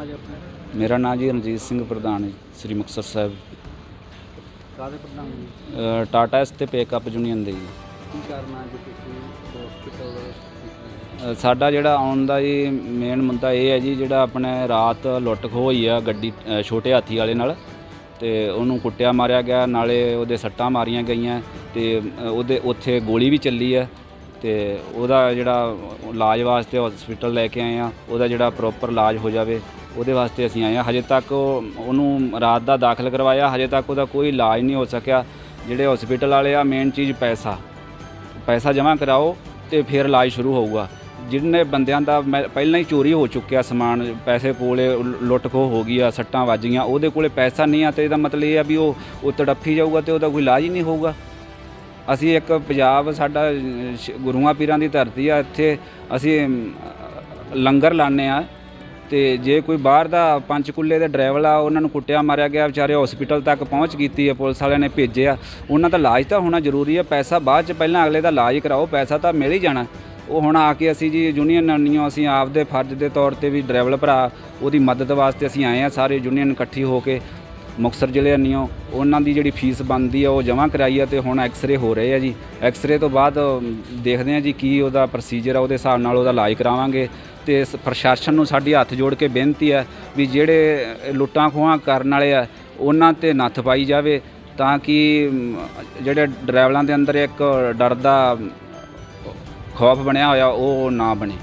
ਆ ਜੀ ਆਪਣਾ? ਮੇਰਾ ਨਾਮ ਜੀ ਰਣਜੀਤ ਸਿੰਘ ਪ੍ਰਧਾਨ ਹੈ, ਸ੍ਰੀ ਮੁਕਤਸਰ ਸਾਹਿਬ। ਕਾਦੇ ਪ੍ਰਧਾਨ ਜੀ? ਅ, ਟਾਟਾ ਐਸ ਤੇ ਪੇਕਅਪ ਯੂਨੀਅਨ ਦੇ ਜੀ। ਕੀ ਕਰਨਾ ਜੀ ਤੁਸੀਂ ਹਸਪੀਟਲ ਅ, ਸਾਡਾ ਜਿਹੜਾ ਆਉਣ ਦਾ ਜੀ ਮੇਨ ਮੁੱਦਾ ਇਹ ਹੈ ਜੀ ਜਿਹੜਾ ਆਪਣੇ ਰਾਤ ਲੁੱਟ ਖੋਹ ਹੋਈ ਆ ਗੱਡੀ ਅ, ਛੋਟੇ ਹਾਥੀ ਵਾਲੇ ਨਾਲ। ਤੇ ਉਹਨੂੰ ਕੁੱਟਿਆ ਮਾਰਿਆ ਗਿਆ ਨਾਲੇ ਉਹਦੇ ਸੱਟਾਂ ਮਾਰੀਆਂ ਗਈਆਂ ਤੇ ਅ, ਉਹਦੇ ਉੱਥੇ ਗੋਲੀ ਵੀ ਚੱਲੀ ਹੈ ਤੇ ਉਹਦਾ ਜਿਹੜਾ ਇਲਾਜ ਵਾਸਤੇ ਹਸਪੀਟਲ ਲੈ ਕੇ ਆਏ ਆ ਉਹਦਾ ਜਿਹੜਾ ਪ੍ਰੋਪਰ ਇਲਾਜ ਹੋ ਜਾਵੇ। ਉਹਦੇ ਵਾਸਤੇ ਅਸੀਂ ਆਏ ਆ ਹਜੇ ਤੱਕ ਉਹਨੂੰ ਰਾਤ ਦਾ ਦਾਖਲ ਕਰਵਾਇਆ। ਹਜੇ ਤੱਕ ਉਹਦਾ ਕੋਈ ਇਲਾਜ ਨਹੀਂ ਹੋ ਸਕਿਆ। ਜਿਹੜੇ ਹਸਪੀਟਲ ਵਾਲੇ ਆ ਮੇਨ ਚੀਜ਼ ਪੈਸਾ। ਪੈਸਾ ਜਮ੍ਹਾਂ ਕਰਾਓ ਤੇ ਫਿਰ ਇਲਾਜ ਸ਼ੁਰੂ ਹੋਊਗਾ। ਜਿੰਨੇ ਬੰਦਿਆਂ ਦਾ ਮੈਂ- ਪਹਿਲਾਂ ਹੀ ਚੋਰੀ ਹੋ ਚੁੱਕਿਆ ਸਮਾਨ, ਪੈਸੇ ਕੋਲੇ ਲੁੱਟ ਖੋਹ ਹੋ ਗਈ ਆ, ਸੱਟਾਂ ਵੱਜ ਗਈਆਂ ਉਹਦੇ ਕੋਲੇ ਪੈਸਾ ਨਹੀਂ ਆ ਤੇ ਇਹਦਾ ਮਤਲਬ ਇਹ ਆ ਵੀ ਉਹ ਉਹ ਤੜਫੀ ਜਾਊਗਾ ਤੇ ਉਹਦਾ ਕੋਈ ਇਲਾਜ ਹੀ ਨਹੀਂ ਹੋਊਗਾ। ਅਸੀਂ ਇੱਕ ਪੰਜਾਬ ਸਾਡਾ ਗੁਰੂਆਂ ਪੀਰਾਂ ਦੀ ਧਰਤੀ ਆ, ਇੱਥੇ ਅਸੀਂ ਲੰਗਰ ਲਾਣੇ ਆ ਤੇ ਜੇ ਕੋਈ ਬਾਹਰ ਦਾ ਪੰਚਕੁੱਲੇ ਦੇ ਡਰਾਈਵਰ ਆ, ਉਹਨਾਂ ਨੂੰ ਕੁੱਟਿਆ, ਮਾਰਿਆ ਗਿਆ, ਵਿਚਾਰੇ ਹਸਪੀਟਲ ਤੱਕ ਪਹੁੰਚ ਕੀਤੀ ਹੈ ਪੁਲਿਸ ਵਾਲਿਆਂ ਨੇ ਭੇਜਿਆ ਉਹਨਾਂ ਦਾ ਇਲਾਜ ਤਾਂ ਹੋਣਾ ਜ਼ਰੂਰੀ ਹੈ ਪੈਸਾ ਬਾਅਦ ਚ ਪਹਿਲਾਂ ਅਗਲੇ ਦਾ ਇਲਾਜ ਕਰਾਓ, ਪੈਸਾ ਤਾਂ ਮਿਲ ਹੀ ਜਾਣਾ। ਉਹ ਹੁਣ ਆ ਕੇ ਅਸੀਂ ਜੀ ਯੂਨੀਅਨ ਨਹੀਂ ਅਸੀਂ ਆਪਦੇ ਫਰਜ਼ ਦੇ ਤੌਰ ਤੇ ਵੀ ਡਰਾਈਵਰ ਭਰਾ, ਉਹਦੀ ਮਦਦ ਵਾਸਤੇ ਅਸੀਂ ਆਏ ਆ, ਸਾਰੇ ਯੂਨੀਅਨ ਇਕੱਠੀ ਹੋ ਕੇ, ਮੁਕਤਸਰ ਜ਼ਿਲ੍ਹੇ ਅੰਨੀਓ ਉਹਨਾਂ ਦੀ ਜਿਹੜੀ ਫੀਸ ਬਣਦੀ ਆ, ਉਹ ਜਮ੍ਹਾਂ ਕਰਾਈ ਆ ਤੇ ਹੁਣ ਐਕਸ-ਰੇ ਹੋ ਰਹੇ ਆ ਜੀ। ਐਕਸ-ਰੇ ਤੋਂ ਬਾਅਦ ਦੇਖਦੇ ਆ ਜੀ ਕੀ ਉਹਦਾ ਪ੍ਰੋਸੀਜਰ ਆ, ਉਹਦੇ ਹਿਸਾਬ ਨਾਲ ਉਹਦਾ ਇਲਾਜ ਕਰਾਵਾਂਗੇ। ਤੇ ਪ੍ਰਸ਼ਾਸਨ ਨੂੰ ਸਾਡੀ ਹੱਥ ਜੋੜ ਕੇ ਬੇਨਤੀ ਹੈ ਵੀ ਜਿਹੜੇ ਲੁੱਟਾਂ ਖੋਹਾਂ ਕਰਨ ਵਾਲੇ ਆ ਉਹਨਾਂ ਤੇ ਨੱਥ ਪਾਈ ਜਾਵੇ ਤਾਂ ਕਿ ਜਿਹੜੇ ਡਰਾਈਵਰਾਂ ਦੇ ਅੰਦਰ ਇੱਕ ਡਰ ਦਾ ਖੌਫ ਬਣਿਆ ਹੋਇਆ ਉਹ ਨਾ ਬਣੇ।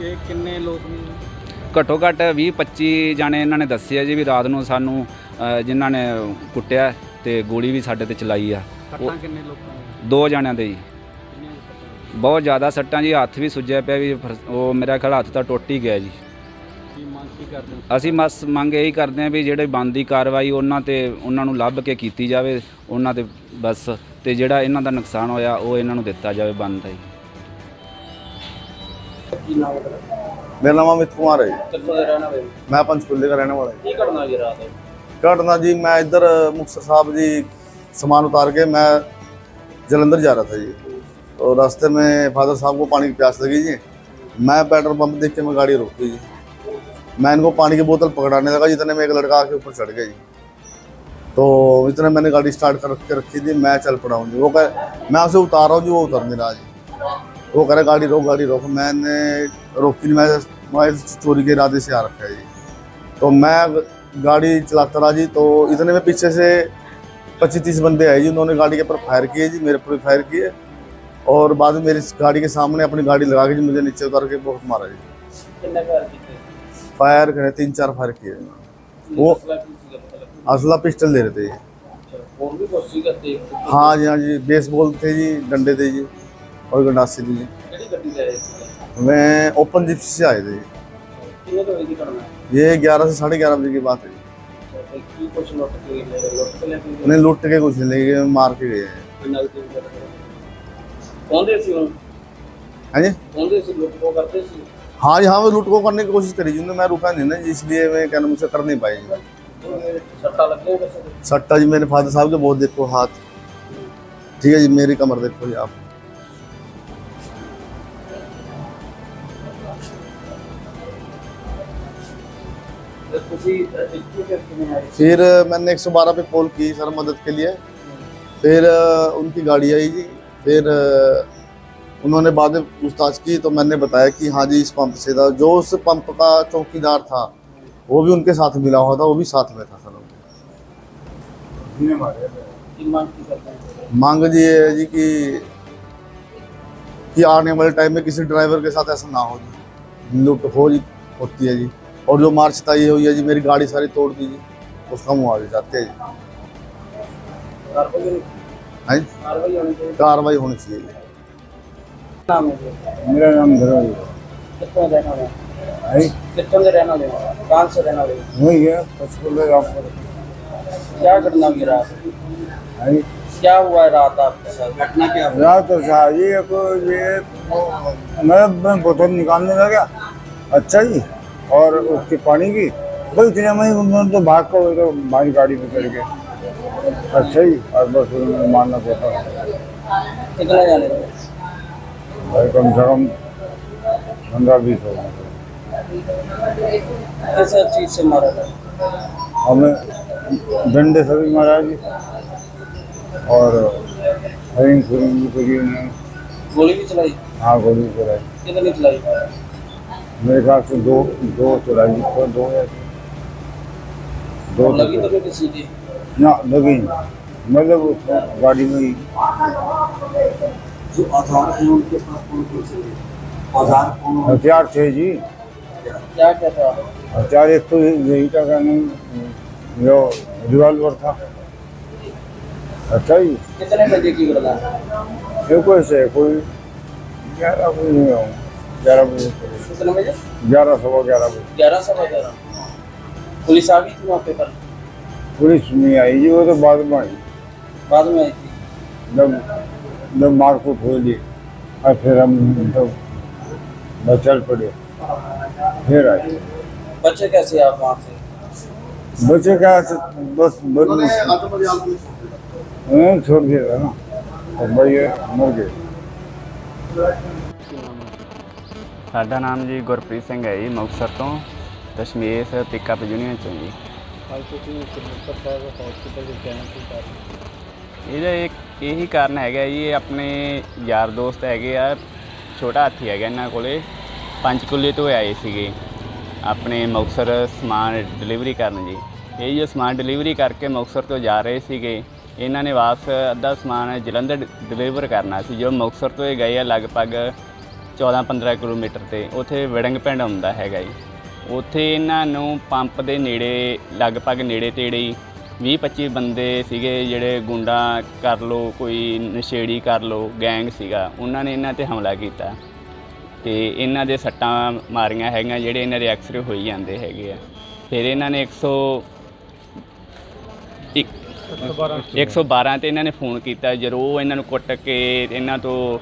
ਇਹ ਕਿੰਨੇ ਲੋਕ ਨੇ? ਘੱਟੋ ਘੱਟ 20 25 ਜਾਣੇ ਇਹਨਾਂ ਨੇ ਦੱਸਿਆ ਜੀ ਵੀ ਰਾਤ ਨੂੰ ਸਾਨੂੰ ਜਿਨ੍ਹਾਂ ਨੇ ਕੁੱਟਿਆ ਤੇ ਗੋਲੀ ਵੀ ਸਾਡੇ ਤੇ ਚਲਾਈ ਆ। ਕਿੰਨੇ ਲੋਕਾਂ ਦੋ ਜਾਣਿਆਂ ਦੇ ਜੀ? ਬਹੁਤ ਜ਼ਿਆਦਾ ਸੱਟਾਂ ਜੀ ਹੱਥ ਵੀ ਸੁੱਜਿਆ ਪਿਆ ਵੀ ਉਹ ਮੇਰਾ ਖਿਆਲ ਹੱਥ ਤਾਂ ਟੁੱਟ ਹੀ ਗਿਆ ਜੀ। ਕੀ ਮੰਗ ਕੀ ਕਰਦੇ ਅਸੀਂ ਬਸ ਮੰਗ ਇਹੀ ਕਰਦੇ ਹਾਂ ਵੀ ਜਿਹੜੇ ਬੰਦੀ ਕਾਰਵਾਈ ਉਹਨਾਂ ਤੇ ਉਹਨਾਂ ਨੂੰ ਲੱਭ ਕੇ ਕੀਤੀ ਜਾਵੇ ਉਹਨਾਂ ਤੇ ਬਸ ਤੇ ਜਿਹੜਾ ਇਹਨਾਂ ਦਾ ਨੁਕਸਾਨ ਹੋਇਆ ਉਹ ਇਹਨਾਂ ਨੂੰ ਦਿੱਤਾ ਜਾਵੇ ਬੰਦ ਦਾ ਜੀ। ਕੀ ਨਾਮ ਮੇਰਾ ਨਾਮ ਅਮਿਤ ਕੁਮਾਰ ਹੈ ਜੀ। ਮੈਂ ਪੰਚਕੂਲੇ ਦਾ ਰਹਿਣ ਵਾਲਾ ਕੀ ਘਟਨਾ ਹੋਈ ਰਾਤ? ਹਾਂ ਘਟਨਾ ਜੀ ਮੈਂ ਇੱਧਰ ਮੁਕਤਸਰ ਸਾਹਿਬ ਜੀ ਸਮਾਨ ਉਤਾਰ ਕੇ ਮੈਂ ਜਲੰਧਰ ਜਾ ਰਿਹਾ ਸੀ ਜੀ। तो रास्ते में फादर साहब को पानी की प्यास लगी जी। मैं पेट्रोल पंप देख के मैं गाड़ी रोक जी। मैं इनको पानी की बोतल पकड़ाने लगा जितने में एक लड़का आके ऊपर चढ़ गया जी। तो इतने मैंने गाड़ी स्टार्ट कर के रखी थी, मैं चल पड़ा हूँ जी। वो कह, मैं उसे उतार रहा हूँ जी, वो उतर नहीं रहा जी। वो कह रहा, गाड़ी रोक गाड़ी रोक। मैंने रोकी मैं चोरी के इरादे से आ रखा है जी। तो मैं गाड़ी चलाता रहा जी तो इतने में पीछे से पच्चीस तीस बंदे आए जी। उन्होंने गाड़ी के ऊपर फायर किए जी, मेरे पर भी फायर किए। और बाद में मेरी गाड़ी के सामने अपनी गाड़ी लगा के जी मुझे नीचे उतार के बहुत मारा जी। फायर करे तीन चार फायर किए। वो असला पिस्टल दे रहे थे। हाँ। जी हाँ जी बेसबॉल थे जी डंडे थे जी और गंडासी थी जी। मैं ओपन जिप्स से आए थे। ये ग्यारह से साढ़े ग्यारह बजे की बात है। नहीं लुट के कुछ नहीं लेके मार के गए हैं। हाँ जी हाँ जी हाँ लुटको करने की कोशिश करी जी मैं रुका नहीं ना जी इसलिए मैं क्या मुझसे कर नहीं पाई सट्टा जी मेरे फादर साहब के बहुत देखो हाथ ठीक है जी मेरी कमर देखो जी आप फिर मैंने 112 पे कॉल की सर मदद के लिए फिर उनकी गाड़ी आई जी फिर उन्होंने बाद में पूछताछ की तो मैंने बताया कि हाँ जी इस पंप से था जो उस पंप का चौकीदार था वो भी उनके साथ मिला हुआ था वो भी साथ में था सर मांग जी ये है जी कि कि आने वाले टाइम में किसी ड्राइवर के साथ ऐसा ना हो जी लुट हो जी होती है जी और जो मार्च तय हुई है जी मेरी गाड़ी सारी तोड़ दी जी उसका मुआवजा चाहते हैं जी हैं कार्रवाई होनी चाहिए। मेरा नाम धरवाई है। क्या घटना हुई रात? क्या हुआ है रात आपके साथ? घटना क्या रात साहब ये ये मैं मैं बोतल निकालने लगा अच्छा जी और उसके पानी की बस तो इतने में तो भाग का तो भारी गाड़ी में चढ़ गया अच्छा ही और बस उन्होंने मारना पड़ता। कितने जाने भाई कम से कम पंद्रह बीस हो कैसा चीज़ से मारा था? हमें डंडे से भी मारा जी और हरिंग खुरिंग भी करी उन्होंने। गोली भी चलाई? हाँ गोली भी चलाई। कितनी चलाई? मेरे ख्याल से दो दो चलाई दो या दो लगी तो किसी की? ना लगी। मतलब गाड़ी में ही। जो आधार है उनके पास कौन कौन से औज़ार कौन हथियार थे जी। क्या क्या था? हथियार एक तो यही था जो रिवॉल्वर था। अच्छा जी। कितने बजे की घटना ये कोई से कोई ग्यारह बजे नहीं होगा ग्यारह बजे कितने बजे? ग्यारह सवा ग्यारह बजे। ग्यारह सवा ग्यारह। पुलिस आ गई थी वहाँ पे कल पुलिस नहीं आई जी वो तो बाद में आई बाद में आई थी जब जब मारकूट हो ली और फिर हम जब बस चल पड़े फिर आए बच्चे कैसे आप वहाँ से बच्चे क्या से बस उन्होंने बस आत्मबलिदान की उन्होंने छोड़ दिया था ना और भाई ये मर गए ਸਾਡਾ ਨਾਮ ਜੀ ਗੁਰਪ੍ਰੀਤ ਸਿੰਘ ਹੈ ਜੀ ਮੁਕਤਸਰ ਤੋਂ ਦਸ਼ਮੇਸ਼ ਪਿਕਅਪ ਯੂਨੀਅਨ ਚੋਂ ਜੀ ਇਹਦਾ ਇੱਕ ਇਹੀ ਕਾਰਨ ਹੈਗਾ ਜੀ, ਇਹ ਆਪਣੇ ਯਾਰ ਦੋਸਤ ਹੈਗੇ ਆ, ਛੋਟਾ ਹਾਥੀ ਹੈਗਾ ਇਹਨਾਂ ਕੋਲੇ ਪੰਚਕੁਲੇ ਤੋਂ ਆਏ ਸੀਗੇ। ਆਪਣੇ ਮੁਕਤਸਰ ਸਮਾਨ ਡਿਲੀਵਰੀ ਕਰਨ ਜੀ। ਇਹ ਜੋ ਸਮਾਨ ਡਿਲੀਵਰੀ ਕਰਕੇ ਮੁਕਤਸਰ ਤੋਂ ਜਾ ਰਹੇ ਸੀਗੇ, ਇਹਨਾਂ ਨੇ ਵਾਪਸ ਅੱਧਾ ਸਮਾਨ ਜਲੰਧਰ ਡਿਲੀਵਰ ਕਰਨਾ ਸੀ, ਜੋ ਮੁਕਤਸਰ ਤੋਂ ਇਹ ਗਏ ਆ ਲਗਭਗ 14-15 ਕਿਲੋਮੀਟਰ ਤੇ, ਉੱਥੇ ਵਿੜੰਗ ਪਿੰਡ ਆਉਂਦਾ ਹੈਗਾ ਜੀ। ਉੱਥੇ ਇਹਨਾਂ ਨੂੰ ਪੰਪ ਦੇ ਨੇੜੇ, ਲਗਭਗ ਨੇੜੇ ਤੇੜੇ ਹੀ 20-25 ਬੰਦੇ ਸੀਗੇ ਜਿਹੜੇ ਗੁੰਡਾ ਕਰ ਲੋ ਕੋਈ ਨਸ਼ੇੜੀ ਕਰ ਲੋ ਗੈਂਗ ਸੀਗਾ, ਉਹਨਾਂ ਨੇ ਇਹਨਾਂ ਤੇ ਹਮਲਾ ਕੀਤਾ। ਤੇ ਇਹਨਾਂ ਦੇ ਸੱਟਾਂ ਮਾਰੀਆਂ ਹੈਗੀਆਂ, ਜਿਹੜੇ ਇਹਨਾਂ ਦੇ ਐਕਸਰੇ ਹੋਈ ਜਾਂਦੇ ਹੈਗੇ ਆ। ਫਿਰ ਇਹਨਾਂ ਨੇ 100 ਇੱਕ 112 ਤੇ ਇਹਨਾਂ ਨੇ ਫੋਨ ਕੀਤਾ, ਜਦੋਂ ਉਹ ਇਹਨਾਂ ਨੂੰ ਕੁੱਟ ਕੇ ਇਹਨਾਂ ਤੋਂ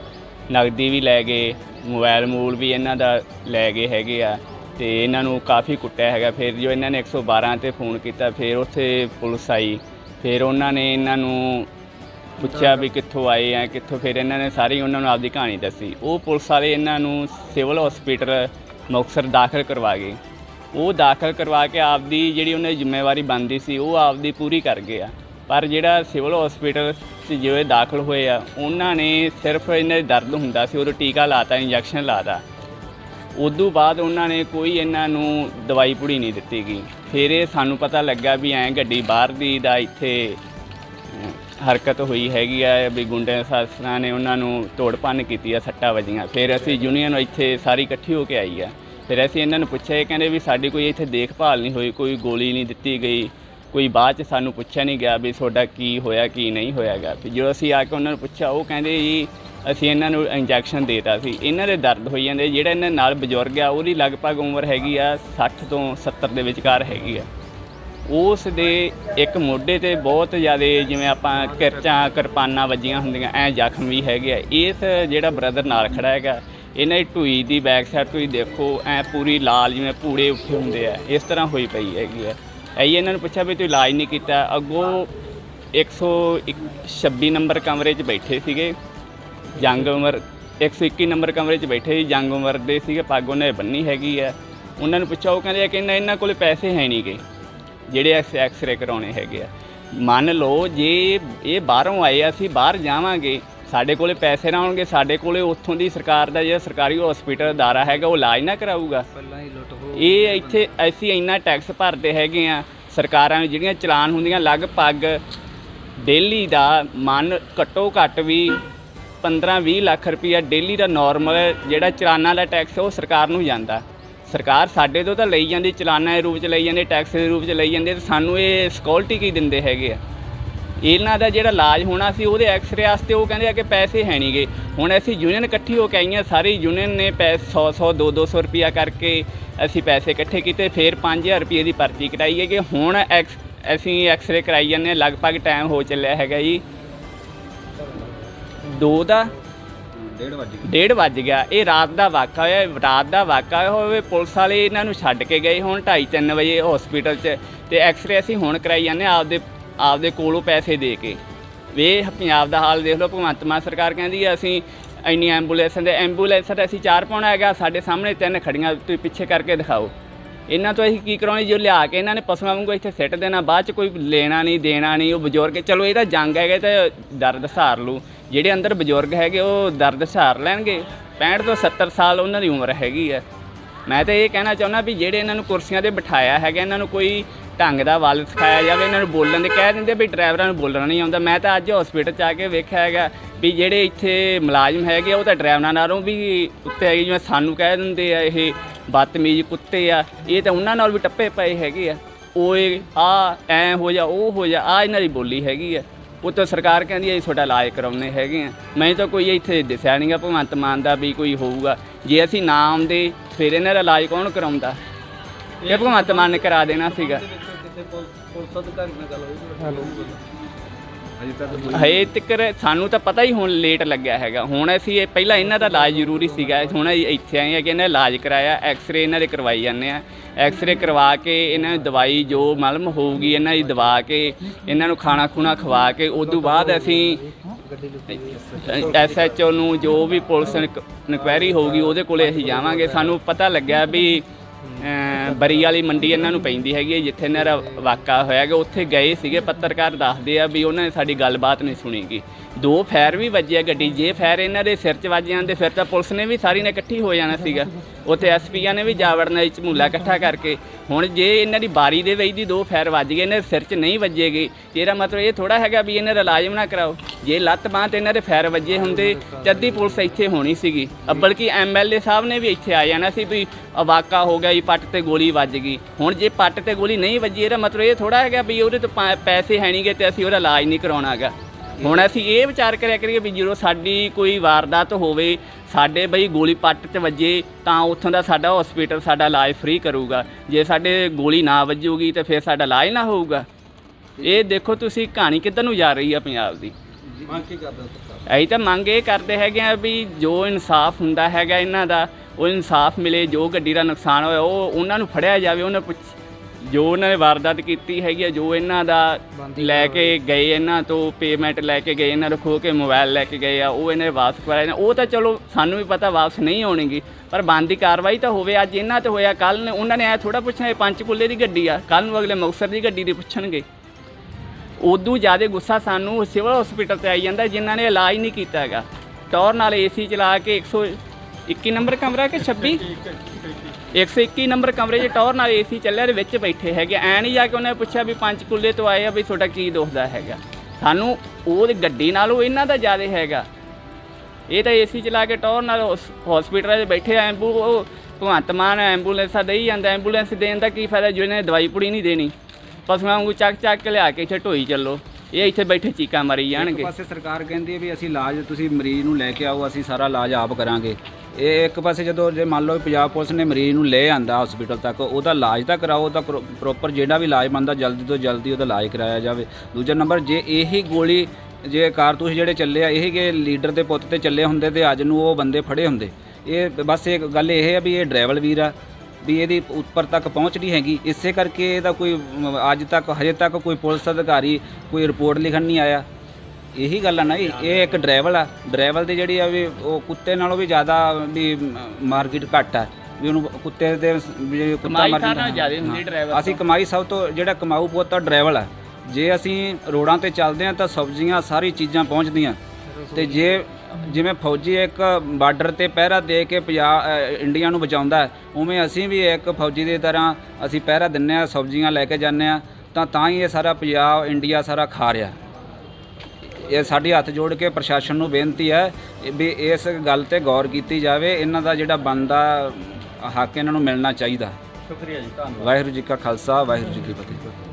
ਨਗਦੀ ਵੀ ਲੈ ਗਏ ਮੋਬਾਈਲ ਮੂਲ ਵੀ ਇਹਨਾਂ ਦਾ ਲੈ ਗਏ ਹੈਗੇ ਆ। ਤੇ ਇਹਨਾਂ ਨੂੰ ਕਾਫੀ ਕੁੱਟਿਆ ਹੈਗਾ। ਫਿਰ ਜੋ ਇਹਨਾਂ ਨੇ 112 ਤੇ ਫੋਨ ਕੀਤਾ, ਫਿਰ ਉੱਥੇ ਪੁਲਿਸ ਆਈ। ਫਿਰ ਉਹਨਾਂ ਨੇ ਇਹਨਾਂ ਨੂੰ ਪੁੱਛਿਆ ਵੀ ਕਿੱਥੋਂ ਆਏ ਆ, ਕਿੱਥੋਂ ਫਿਰ ਇਹਨਾਂ ਨੇ ਸਾਰੀ ਉਹਨਾਂ ਨੂੰ ਆਪਦੀ ਕਹਾਣੀ ਦੱਸੀ। ਉਹ ਪੁਲਿਸ ਵਾਲੇ ਇਹਨਾਂ ਨੂੰ ਸਿਵਲ ਹਸਪੀਟਲ ਮੁਕਤਸਰ ਦਾਖਲ ਕਰਵਾ ਗਏ। ਉਹ ਦਾਖਲ ਕਰਵਾ ਕੇ ਆਪਦੀ ਜਿਹੜੀ ਉਹਨਾਂ ਦੀ ਜ਼ਿੰਮੇਵਾਰੀ ਬਣਦੀ ਸੀ, ਉਹ ਆਪਦੀ ਪੂਰੀ ਕਰ ਗਏ ਆ। ਪਰ ਜਿਹੜਾ ਸਿਵਲ ਹਸਪੀਟਲ 'ਚ ਜਿਵੇਂ ਦਾਖਲ ਹੋਏ ਆ, ਉਹਨਾਂ ਨੇ ਸਿਰਫ ਇਹਨਾਂ ਦੇ ਦਰਦ ਹੁੰਦਾ ਸੀ, ਉਦੋਂ ਟੀਕਾ ਲਾਤਾ, ਇੰਜੈਕਸ਼ਨ ਲਾਤਾ। ਉਦੋਂ ਬਾਅਦ ਉਹਨਾਂ ਨੇ ਕੋਈ ਇਹਨਾਂ ਨੂੰ ਦਵਾਈ ਪੁੜੀ ਨਹੀਂ ਦਿੱਤੀ ਗਈ। ਫਿਰ ਇਹ ਸਾਨੂੰ ਪਤਾ ਲੱਗਾ ਵੀ ਐਂ ਗੱਡੀ ਬਾਹਰ ਦੀ ਦਾ ਇੱਥੇ ਹਰਕਤ ਹੋਈ ਹੈਗੀ ਆ ਵੀ ਗੁੰਡੇ ਸਾਸਰਾਂ ਨੇ ਉਹਨਾਂ ਨੂੰ ਤੋੜ ਭੰਨ ਕੀਤੀ ਆ ਸੱਟਾਂ ਵੱਜੀਆਂ। ਫਿਰ ਅਸੀਂ ਯੂਨੀਅਨ ਇੱਥੇ ਸਾਰੀ ਇਕੱਠੀ ਹੋ ਕੇ ਆਈ ਆ। ਫਿਰ ਅਸੀਂ ਇਹਨਾਂ ਨੂੰ ਪੁੱਛਿਆ, ਇਹ ਕਹਿੰਦੇ ਵੀ ਸਾਡੀ ਕੋਈ ਇੱਥੇ ਦੇਖਭਾਲ ਨਹੀਂ ਹੋਈ, ਕੋਈ ਗੋਲੀ ਨਹੀਂ ਦਿੱਤੀ ਗਈ। ਕੋਈ ਬਾਅਦ ਚ ਸਾਨੂੰ ਪੁੱਛਿਆ ਨਹੀਂ ਗਿਆ ਵੀ ਤੁਹਾਡਾ ਕੀ ਹੋਇਆ, ਕੀ ਨਹੀਂ ਹੋਇਆਗਾ ਫਿਰ ਜਦੋਂ ਅਸੀਂ ਆ ਕੇ ਉਹਨਾਂ ਨੂੰ ਪੁੱਛਿਆ, ਉਹ ਕਹਿੰਦੇ ਜੀ, ਅਸੀਂ ਇਹਨਾਂ ਨੂੰ ਇੰਜੈਕਸ਼ਨ ਦੇਤਾ ਸੀ। ਇਹਨਾਂ ਦੇ ਦਰਦ ਹੋਈ ਜਾਂਦੇ, ਜਿਹੜਾ ਇਹਨਾਂ ਨਾਲ ਬਜ਼ੁਰਗ ਆ, ਉਹਦੀ ਲਗਭਗ ਉਮਰ ਹੈਗੀ ਆ 60 ਤੋਂ 70 ਦੇ ਵਿਚਕਾਰ ਹੈਗੀ ਆ। ਉਸ ਦੇ ਇੱਕ ਮੋਢੇ ਤੇ ਬਹੁਤ ਜ਼ਿਆਦਾ ਜਿਵੇਂ ਆਪਾਂ ਕਿਰਚਾਂ, ਕਿਰਪਾਨਾਂ ਵੱਜੀਆਂ ਹੁੰਦੀਆਂ, ਐ ਜ਼ਖਮ ਵੀ ਹੈਗੇ ਆ। ਇਸ ਜਿਹੜਾ ਬ੍ਰਦਰ ਨਾਲ ਖੜਾ ਹੈਗਾ, ਇਹਨਾਂ ਦੀ ਢੂਈ ਦੀ ਬੈਕ ਸਾਈਡ ਤੁਸੀਂ ਦੇਖੋ, ਐ ਪੂਰੀ ਲਾਲ ਜਿਵੇਂ ਪੂੜੇ ਉੱਠੇ ਹੁੰਦੇ ਆ। ਇਸ ਤਰ੍ਹਾਂ ਹੋਈ ਪਈ ਹੈਗੀ ਆ। ਇਹੀ ਇਹਨਾਂ ਨੂੰ ਪੁੱਛਿਆ ਵੀ ਤੂੰ ਇਲਾਜ ਨਹੀਂ ਕੀਤਾ। ਅੱਗੋਂ 126 ਨੰਬਰ ਕਮਰੇ 'ਚ ਬੈਠੇ ਸੀਗੇ। ਜੰਗ ਉਮਰ 121 ਨੰਬਰ ਕਮਰੇ 'ਚ ਬੈਠੇ ਸੀ। ਜੰਗ ਉਮਰ ਦੇ ਸੀਗੇ, ਪੱਗ ਨੇ ਬੰਨੀ ਹੈਗੀ ਆ। ਉਹਨਾਂ ਨੂੰ ਪੁੱਛਿਆ, ਉਹ ਕਹਿੰਦੇ ਆ ਕਿ ਇਹਨਾਂ ਇਹਨਾਂ ਕੋਲੇ ਪੈਸੇ ਹੈ ਨਹੀਂਗੇ ਜਿਹੜੇ ਐਕਸ, ਐਕਸਰੇ ਕਰਾਉਣੇ ਹੈਗੇ ਆ। ਮੰਨ ਲਓ, ਜੇ ਇਹ ਬਾਹਰੋਂ ਆਏ, ਅਸੀਂ ਬਾਹਰ ਜਾਵਾਂਗੇ, ਸਾਡੇ ਕੋਲੇ ਪੈਸੇ ਨਾ ਹੋਣਗੇ ਸਾਡੇ ਕੋਲੇ ਉੱਥੋਂ ਦੀ ਸਰਕਾਰ ਦਾ ਜਿਹੜਾ ਸਰਕਾਰੀ ਹਸਪੀਟਲ ਅਦਾਰਾ ਹੈਗਾ, ਉਹ ਇਲਾਜ ਨਾ ਕਰਾਊਗਾ। ਇਹ ਇੱਥੇ ਅਸੀਂ ਇੰਨਾ ਟੈਕਸ ਭਰਦੇ ਹੈਗੇ ਆ ਸਰਕਾਰਾਂ ਨੂੰ ਜਿਹੜੀਆਂ ਚਲਾਨ ਹੁੰਦੀਆਂ ਲਗਭਗ ਡੇਲੀ ਦਾ ਮਨ ਘੱਟੋ ਘੱਟ ਵੀ 15-20 ਲੱਖ ਰੁਪਈਆ ਡੇਲੀ ਦਾ ਨਾਰਮਲ ਜਿਹੜਾ ਚਲਾਨਾਂ ਦਾ ਟੈਕਸ ਉਹ ਸਰਕਾਰ ਨੂੰ ਜਾਂਦਾ। ਸਰਕਾਰ ਸਾਡੇ ਤੋਂ ਤਾਂ ਲਈ ਜਾਂਦੀ, ਚਲਾਨਾਂ ਦੇ ਰੂਪ ਚ ਲਈ ਜਾਂਦੇ ਟੈਕਸ ਦੇ ਰੂਪ ਚ ਲਈ ਜਾਂਦੇ ਤੇ ਸਾਨੂੰ ਇਹ ਸਿਕਿਉਰਿਟੀ ਕੀ ਦਿੰਦੇ ਹੈਗੇ ਆ। ਇਹਨਾਂ ਦਾ ਜਿਹੜਾ ਇਲਾਜ ਹੋਣਾ ਸੀ ਉਹਦੇ ਐਕਸਰੇ ਵਾਸਤੇ ਉਹ ਕਹਿੰਦੇ ਆ ਕਿ ਪੈਸੇ ਹੈ ਨਹੀਂਗੇ ਹੁਣ ਅਸੀਂ ਯੂਨੀਅਨ ਇਕੱਠੀ ਹੋ ਕੇ ਆਈਆਂ ਸਾਰੀ ਯੂਨੀਅਨ ਨੇ ਪੈਸੇ 100 100 2 200 ਰੁਪਿਆ ਕਰਕੇ ਅਸੀਂ ਪੈਸੇ ਇਕੱਠੇ ਕੀਤੇ ਫਿਰ 5000 ਰੁਪਏ ਦੀ ਪਰਚੀ ਕਟਾਈ ਹੈ ਕਿ ਹੁਣ ਐਕਸ ਅਸੀਂ ਐਕਸਰੇ ਕਰਾਈ ਜਾਂਦੇ ਲਗਭਗ ਟਾਈਮ ਹੋ ਚੱਲਿਆ ਹੈਗਾ ਜੀ। 2 ਦਾ? ਡੇਢ ਵੱਜ ਗਿਆ। ਇਹ ਰਾਤ ਦਾ ਵਾਕਾ ਹੋਇਆ ਰਾਤ ਦਾ ਵਾਕਾ ਹੋਵੇ ਪੁਲਿਸ ਵਾਲੇ ਇਹਨਾਂ ਨੂੰ ਛੱਡ ਕੇ ਗਏ ਹੁਣ 2:30 3 ਵਜੇ ਹਸਪੀਟਲ 'ਚ ਤੇ ਐਕਸਰੇ ਅਸੀਂ ਹੁਣ ਕਰਾਈ ਜਾਂਦੇ ਆਪਦੇ ਆਪਦੇ ਕੋਲੋਂ ਪੈਸੇ ਦੇ ਕੇ। ਵੇ, ਪੰਜਾਬ ਦਾ ਹਾਲ ਦੇਖ ਲਓ, ਭਗਵੰਤ ਮਾਨ ਸਰਕਾਰ ਕਹਿੰਦੀ ਹੈ ਅਸੀਂ ਇੰਨੀ ਐਂਬੂਲੈਂਸਾਂ ਦੇ ਐਂਬੂਲੈਂਸਾਂ ਤਾਂ ਅਸੀਂ ਚਾਰ ਪਾਉਣਾ ਹੈਗਾ, ਸਾਡੇ ਸਾਹਮਣੇ ਤਿੰਨ ਖੜੀਆਂ, ਤੁਸੀਂ ਪਿੱਛੇ ਕਰਕੇ ਦਿਖਾਓ। ਇਹਨਾਂ ਤੋਂ ਅਸੀਂ ਕੀ ਕਰਾਉਣੀ ਜੋ? ਲਿਆ ਕੇ ਇਹਨਾਂ ਨੇ ਪਸ਼ੂਆਂ ਵਾਂਗੂ ਇੱਥੇ ਸਿੱਟ ਦੇਣਾ, ਬਾਅਦ ਚ ਕੋਈ ਲੈਣਾ ਨਹੀਂ, ਦੇਣਾ ਨਹੀਂ, ਉਹ ਬਜ਼ੁਰਗ, ਚਲੋ ਇਹ ਤਾਂ ਜੰਗ ਹੈਗਾ ਤੇ ਦਰਦ ਸਹਾਰ ਲੂ ਜਿਹੜੇ ਅੰਦਰ ਬਜ਼ੁਰਗ ਹੈਗੇ, ਉਹ ਦਰਦ ਸਹਾਰ ਲੈਣਗੇ। 65 ਤੋਂ 70 ਸਾਲ ਉਹਨਾਂ ਦੀ ਉਮਰ ਹੈਗੀ ਹੈ ਮੈਂ ਤਾਂ ਇਹ ਕਹਿਣਾ ਚਾਹੁੰਦਾ ਵੀ ਜਿਹੜੇ ਇਹਨਾਂ ਨੂੰ ਕੁਰਸੀਆਂ ਤੇ ਬਿਠਾਇਆ ਹੈਗਾ, ਇਹਨਾਂ ਨੂੰ ਕੋਈ ਢੰਗ ਦਾ ਵੱਲ ਸਿਖਾਇਆ ਜਾਵੇ ਇਹਨਾਂ ਨੂੰ ਬੋਲਣ ਦੇ ਕਹਿ ਦਿੰਦੇ ਵੀ ਡਰਾਈਵਰਾਂ ਨੂੰ ਬੋਲਣਾ ਨਹੀਂ ਆਉਂਦਾ। ਮੈਂ ਤਾਂ ਅੱਜ ਹਸਪੀਟਲ ਚ ਆ ਕੇ ਵੇਖਿਆ ਹੈਗਾ ਵੀ ਜਿਹੜੇ ਇੱਥੇ ਮੁਲਾਜ਼ਮ ਹੈਗੇ ਆ, ਉਹ ਤਾਂ ਡਰਾਈਵਰਾਂ ਨਾਲੋਂ ਵੀ ਉੱਤੇ ਹੈਗੇ ਜਿਵੇਂ ਸਾਨੂੰ ਕਹਿ ਦਿੰਦੇ ਆ ਇਹ ਬਦਤਮੀਜ਼ ਕੁੱਤੇ ਆ ਇਹ ਤਾਂ ਉਹਨਾਂ ਨਾਲ ਵੀ ਟੱਪੇ ਪਏ ਹੈਗੇ ਆ। ਓਏ ਆ ਐ ਹੋ ਜਾ ਉਹ ਹੋ ਜਾ ਆ ਇਹਨਾਂ ਦੀ ਬੋਲੀ ਹੈਗੀ ਆ। ਉਹ ਤਾਂ ਸਰਕਾਰ ਕਹਿੰਦੀ ਹੈ ਜੀ ਤੁਹਾਡਾ ਇਲਾਜ ਕਰਾਉਣੇ ਹੈਗੇ ਆ। ਮੈਂ ਤਾਂ ਕੋਈ ਇੱਥੇ ਦਿਸਿਆ ਨਹੀਂਗਾ ਭਗਵੰਤ ਮਾਨ ਦਾ ਵੀ ਕੋਈ ਹੋਊਗਾ। ਜੇ ਅਸੀਂ ਨਾ ਆਉਂਦੇ ਫਿਰ ਇਹਨਾਂ ਦਾ ਇਲਾਜ ਕੌਣ ਕਰਾਉਂਦਾ? ਇਹ ਭਗਵੰਤ ਮਾਨ ਨੇ ਕਰਾ ਦੇਣਾ ਸੀਗਾ। ਹਏ ਤਿੱਕਰ ਸਾਨੂੰ ਤਾਂ ਪਤਾ ਹੀ ਹੁਣ ਲੇਟ ਲੱਗਿਆ ਹੈਗਾ। ਹੁਣ ਅਸੀਂ ਇਹ ਪਹਿਲਾਂ ਇਹਨਾਂ ਦਾ ਇਲਾਜ ਜ਼ਰੂਰੀ ਸੀਗਾ। ਹੁਣ ਅਸੀਂ ਇੱਥੇ ਆਏ ਆ ਕਿ ਇਹਨਾਂ ਦਾ ਇਲਾਜ ਕਰਾਇਆ ਐਕਸ-ਰੇ ਇਹਨਾਂ ਦੇ ਕਰਵਾਈ ਜਾਂਦੇ ਆ ਐਕਸ-ਰੇ ਕਰਵਾ ਕੇ ਇਹਨਾਂ ਨੂੰ ਦਵਾਈ ਜੋ ਮਲਮ ਹੋਊਗੀ, ਇਹਨਾਂ ਦੀ ਦਵਾ ਕੇ, ਇਹਨਾਂ ਨੂੰ ਖਾਣਾ ਖੁਣਾ ਖਵਾ ਕੇ ਉਸ ਤੋਂ ਬਾਅਦ ਅਸੀਂ ਐਸਐਚਓ ਨੂੰ ਜੋ ਵੀ ਪੁਲਿਸ ਇਨਕੁਆਇਰੀ ਹੋਊਗੀ, ਉਹਦੇ ਕੋਲੇ ਅਸੀਂ ਜਾਵਾਂਗੇ। ਸਾਨੂੰ ਪਤਾ ਲੱਗਿਆ ਵੀ ਬਰੀ ਵਾਲੀ ਮੰਡੀ ਇਹਨਾਂ ਨੂੰ ਪੈਂਦੀ ਹੈਗੀ ਹੈ, ਜਿੱਥੇ ਇਹਨਾਂ ਦਾ ਵਾਕਾ ਹੋਇਆ ਕਿ ਉੱਥੇ ਗਏ ਸੀਗੇ ਪੱਤਰਕਾਰ ਦੱਸਦੇ ਆ ਵੀ ਉਹਨਾਂ ਨੇ ਸਾਡੀ ਗੱਲਬਾਤ ਨਹੀਂ ਸੁਣੀਗੀ ਦੋ ਫੈਰ ਵੀ ਵੱਜਿਆ ਗੱਡੀ, ਜੇ ਫੈਰ ਇਹਨਾਂ ਦੇ ਸਿਰ 'ਚ ਵੱਜ ਜਾਂਦੇ, ਫਿਰ ਤਾਂ ਪੁਲਿਸ ਨੇ ਵੀ ਸਾਰੀ ਨੇ ਇਕੱਠੀ ਹੋ ਜਾਣਾ ਸੀਗਾ। ਉੱਥੇ ਐਸਪੀਆਂ ਨੇ ਵੀ ਜਾ ਵੜਨਾ ਇਹ ਝਮੂਲਾ ਇਕੱਠਾ ਕਰਕੇ। ਹੁਣ ਜੇ ਇਹਨਾਂ ਦੀ ਬਾਰੀ ਦੇ ਵਿੱਚ ਦੀ ਦੋ ਫੈਰ ਵੱਜ ਗਏ, ਇਹਨਾਂ ਦੇ ਸਿਰ 'ਚ ਨਹੀਂ ਵੱਜੇਗੀ ਤੇ ਇਹਦਾ ਮਤਲਬ ਇਹ ਥੋੜਾ ਹੈਗਾ ਵੀ ਇਹਨਾਂ ਦਾ ਇਲਾਜ ਨਾ ਕਰਾਓ। ਜੇ ਲੱਤ ਬਾਂਹ ਤੇ ਇਹਨਾਂ ਦੇ ਫੈਰ ਵੱਜੇ ਹੁੰਦੇ ਤੇ ਅੱਧੀ ਪੁਲਿਸ ਇੱਥੇ ਹੋਣੀ ਸੀਗੀ। ਅੱਬਲ ਕੀ ਐਮਐਲਏ ਸਾਹਿਬ ਨੇ ਵੀ ਇੱਥੇ ਆ ਜਾਣਾ ਸੀ ਵੀ ਅਵਾਕਾ ਹੋ ਗਿਆ ਜੀ ਪੱਟ ਤੇ ਗੋਲੀ ਵੱਜ ਗਈ। ਹੁਣ ਜੇ ਪੱਟ ਤੇ ਗੋਲੀ ਨਹੀਂ ਵੱਜੀ, ਇਹਦਾ ਮਤਲਬ ਇਹ ਥੋੜਾ ਹੈਗਾ ਵੀ ਉਹਦੇ ਤੋਂ ਪੈਸੇ ਹੈ ਨਹੀਂਗੇ ਤੇ ਅਸੀਂ ਉਹਦਾ ਇਲਾਜ ਨਹੀਂ ਕਰਾਉਣਾਗਾ। ਹੁਣ ਅਸੀਂ ਇਹ ਵਿਚਾਰ ਕਰਿਆ ਕਰੀਏ ਵੀ ਜਦੋਂ ਸਾਡੀ ਕੋਈ ਵਾਰਦਾਤ ਹੋਵੇ ਸਾਡੇ ਬਈ ਗੋਲੀ ਪੱਟ ਤੇ ਵੱਜੇ ਤਾਂ ਉੱਥੋਂ ਦਾ ਸਾਡਾ ਹਸਪੀਟਲ ਸਾਡਾ ਇਲਾਜ ਫ੍ਰੀ ਕਰੂਗਾ। ਜੇ ਸਾਡੇ ਗੋਲੀ ਨਾ ਵੱਜੂਗੀ ਤੇ ਫਿਰ ਸਾਡਾ ਇਲਾਜ ਨਾ ਹੋਊਗਾ। ਇਹ ਦੇਖੋ ਤੁਸੀਂ ਕਹਾਣੀ ਕਿੱਧਰ ਨੂੰ ਜਾ ਰਹੀ ਆ ਪੰਜਾਬ ਦੀ। ਮੰਗ ਕੀ ਕਰਦਾ ਸਰਕਾਰ? ਅਸੀਂ ਤਾਂ ਮੰਗ ਇਹ ਕਰਦੇ ਹੈਗੇ ਆ ਵੀ ਜੋ ਇਨਸਾਫ ਹੁੰਦਾ ਹੈਗਾ ਇਹਨਾਂ ਦਾ ਉਹ ਇਨਸਾਫ ਮਿਲੇ ਜੋ ਗੱਡੀ ਦਾ ਨੁਕਸਾਨ ਹੋਇਆ ਉਹ ਉਹਨਾਂ ਨੂੰ ਫੜਿਆ ਜਾਵੇ ਉਹਨਾਂ ਪੁੱਛ ਜੋ ਉਹਨਾਂ ਨੇ ਵਾਰਦਾਤ ਕੀਤੀ ਹੈਗੀ ਆ ਜੋ ਇਹਨਾਂ ਦਾ ਲੈ ਕੇ ਗਏ ਇਹਨਾਂ ਤੋਂ ਪੇਮੈਂਟ ਲੈ ਕੇ ਗਏ ਇਹਨਾਂ ਨੂੰ ਖੋ ਕੇ ਮੋਬਾਈਲ ਲੈ ਕੇ ਗਏ ਆ ਉਹ ਇਹਨੇ ਵਾਪਸ ਕਰਾਏ ਨੇ। ਉਹ ਤਾਂ ਚਲੋ ਸਾਨੂੰ ਵੀ ਪਤਾ ਵਾਪਸ ਨਹੀਂ ਆਉਣਗੇ ਪਰ ਬੰਦੀ ਕਾਰਵਾਈ ਤਾਂ ਹੋਵੇ ਅੱਜ ਇਹਨਾਂ ਤੇ ਹੋਇਆ ਕੱਲ ਨੇ ਉਹਨਾਂ ਨੇ ਐ ਥੋੜਾ ਪੁੱਛਣਾ ਇਹ ਪੰਚਕੂਲੇ ਦੀ ਗੱਡੀ ਆ ਕੱਲ ਨੂੰ ਅਗਲੇ ਮੁਕਤਸਰ ਦੀ ਗੱਡੀ ਦੀ ਪੁੱਛਣਗੇ। ਉਦੋਂ ਜ਼ਿਆਦਾ ਗੁੱਸਾ ਸਾਨੂੰ ਸਿਵਲ ਹਸਪੀਟਲ ਤੇ ਆਈ ਜਾਂਦਾ ਜਿਨ੍ਹਾਂ ਨੇ ਇਲਾਜ ਨਹੀਂ ਕੀਤਾ ਹੈਗਾ। ਟੌਰ ਨਾਲ ਏਸੀ ਚਲਾ ਕੇ 121 ਨੰਬਰ ਕਮਰਾ ਕਿ 26 121 ਨੰਬਰ ਕਮਰੇ 'ਚ ਟੌਰ ਨਾਲ ਏਸੀ ਚੱਲਿਆ ਦੇ ਵਿੱਚ ਬੈਠੇ ਹੈਗੇ ਐ ਨਹੀਂ ਜਾ ਕੇ ਉਹਨੇ ਪੁੱਛਿਆ ਵੀ ਪੰਚਕੂਲੇ ਤੋਂ ਆਏ ਆ ਵੀ ਤੁਹਾਡਾ ਕੀ ਦੁਖਦਾ ਹੈਗਾ। ਸਾਨੂੰ ਉਹ ਗੱਡੀ ਨਾਲੋਂ ਇਹਨਾਂ ਦਾ ਜ਼ਿਆਦਾ ਹੈਗਾ। ਇਹ ਤਾਂ ਏਸੀ ਚਲਾ ਕੇ ਟੌਰ ਨਾਲ ਹਸਪੀਟਲ 'ਚ ਬੈਠੇ ਐਂਬੂ ਉਹ ਭਗਵੰਤ ਮਾਨ ਐਂਬੂਲੈਂਸਾਂ ਦੇਈ ਜਾਂਦਾ, ਐਂਬੂਲੈਂਸ ਦੇਣ ਦਾ ਕੀ ਫਾਇਦਾ ਜੋ ਇਹਨੇ ਦਵਾਈ ਪੁੜੀ ਨਹੀਂ ਦੇਣੀ। ਪਸ਼ੂਆਂ ਵਾਂਗੂ ਚੱਕ ਚੱਕ ਕੇ ਲਿਆ ਕੇ ਇੱਥੇ ਢੋਈ ਚੱਲੋ। ਇਹ ਇੱਥੇ ਬੈਠੇ ਚੀਕਾਂ ਮਾਰੀ ਇੱਕ ਜਾਣਗੇ। ਪਾਸੇ ਸਰਕਾਰ ਕਹਿੰਦੀ ਹੈ ਵੀ ਅਸੀਂ ਇਲਾਜ ਤੁਸੀਂ ਮਰੀਜ਼ ਨੂੰ ਲੈ ਕੇ ਆਓ ਅਸੀਂ ਸਾਰਾ ਇਲਾਜ ਆਪ ਕਰਾਂਗੇ। ਇਹ ਇੱਕ ਪਾਸੇ ਜਦੋਂ ਜੇ ਮੰਨ ਲਓ ਪੰਜਾਬ ਪੁਲਿਸ ਨੇ ਮਰੀਜ਼ ਨੂੰ ਲੈ ਆਂਦਾ ਹਸਪੀਟਲ ਤੱਕ ਉਹਦਾ ਇਲਾਜ ਤਾਂ ਕਰਾਓ ਉਹਦਾ ਪ੍ਰੋਪਰ ਜਿਹੜਾ ਵੀ ਇਲਾਜ ਬੰਦਾ ਜਲਦੀ ਤੋਂ ਜਲਦੀ ਉਹਦਾ ਇਲਾਜ ਕਰਾਇਆ ਜਾਵੇ। ਦੂਜਾ ਨੰਬਰ ਜੇ ਇਹੀ ਗੋਲੀ ਜੇ ਕਾਰਤੂਸ ਜਿਹੜੇ ਚੱਲੇ ਆ ਇਹੀ ਕਿ ਲੀਡਰ ਦੇ ਪੁੱਤ ਤੇ ਚੱਲੇ ਹੁੰਦੇ ਤੇ ਅੱਜ ਨੂੰ ਉਹ ਬੰਦੇ ਫੜੇ ਹੁੰਦੇ। ਇਹ ਬਸ ਇੱਕ ਗੱਲ ਇਹ ਹੈ ਵੀ ਇਹ ਡਰਾਈਵਰ ਵੀਰ ਆ ਵੀ ਇਹਦੀ ਉੱਪਰ ਤੱਕ ਪਹੁੰਚ ਨਹੀਂ ਹੈਗੀ। ਇਸੇ ਕਰਕੇ ਇਹਦਾ ਕੋਈ ਅੱਜ ਤੱਕ ਹਜੇ ਤੱਕ ਕੋਈ ਪੁਲਿਸ ਅਧਿਕਾਰੀ ਕੋਈ ਰਿਪੋਰਟ ਲਿਖਣ ਨਹੀਂ ਆਇਆ। ਇਹੀ ਗੱਲ ਆ ਨਾ ਜੀ, ਇਹ ਇੱਕ ਡਰਾਈਵਰ ਆ। ਡਰਾਈਵਰ ਦੀ ਜਿਹੜੀ ਆ ਵੀ ਉਹ ਕੁੱਤੇ ਨਾਲੋਂ ਵੀ ਜ਼ਿਆਦਾ ਵੀ ਮਾਰਕੀਟ ਘੱਟ ਆ। ਵੀ ਉਹਨੂੰ ਕੁੱਤੇ ਦੇ ਵੀ ਕੁੱਤਾ ਕਮਾਈ ਮਰ ਸਾਰਿਆਂ ਨਾਲੋਂ ਜ਼ਿਆਦਾ ਹੁੰਦੀ ਅਸੀਂ ਕਮਾਈ ਸਭ ਤੋਂ ਜਿਹੜਾ ਕਮਾਊ ਪੁੱਤ ਆ ਡਰਾਈਵਰ ਆ। ਜੇ ਅਸੀਂ ਰੋਡਾਂ ਤੇ ਚੱਲਦੇ ਆ ਤਾਂ ਸਬਜ਼ੀਆਂ ਸਾਰੀ ਚੀਜ਼ਾਂ ਪਹੁੰਚਦੀਆਂ। ਤੇ ਜੇ ਜਿਵੇਂ ਫੌਜੀ ਇੱਕ ਬਾਰਡਰ ਤੇ ਪਹਿਰਾ ਦੇ ਕੇ ਪੰਜਾਬ ਇੰਡੀਆ ਨੂੰ ਬਚਾਉਂਦਾ ਹੈ, ਉਵੇਂ ਅਸੀਂ ਵੀ ਇੱਕ ਫੌਜੀ ਦੀ ਤਰ੍ਹਾਂ ਅਸੀਂ ਪਹਿਰਾ ਦਿੰਨੇ ਆ ਸਬਜ਼ੀਆਂ ਲੈ ਕੇ ਜਾਂਦੇ ਆ ਤਾਂ ਤਾਂ ਹੀ ਇਹ ਸਾਰਾ ਪੰਜਾਬ ਇੰਡੀਆ ਸਾਰਾ ਖਾ ਰਿਹਾ। ਇਹ ਸਾਡੀ ਹੱਥ ਜੋੜ ਕੇ ਪ੍ਰਸ਼ਾਸਨ ਨੂੰ ਬੇਨਤੀ ਹੈ ਵੀ ਇਸ ਗੱਲ ਤੇ ਗੌਰ ਕੀਤੀ ਜਾਵੇ ਇਹਨਾਂ ਦਾ ਜਿਹੜਾ ਬੰਦਾ ਹੱਕ ਇਹਨਾਂ ਨੂੰ ਮਿਲਣਾ ਚਾਹੀਦਾ। ਸ਼ੁਕਰੀਆ ਜੀ ਧੰਨਵਾਦ। ਵਾਹਿਗੁਰੂ ਜੀ ਕਾ ਖਾਲਸਾ ਵਾਹਿਗੁਰੂ ਜੀ ਕੀ ਫਤਿਹ।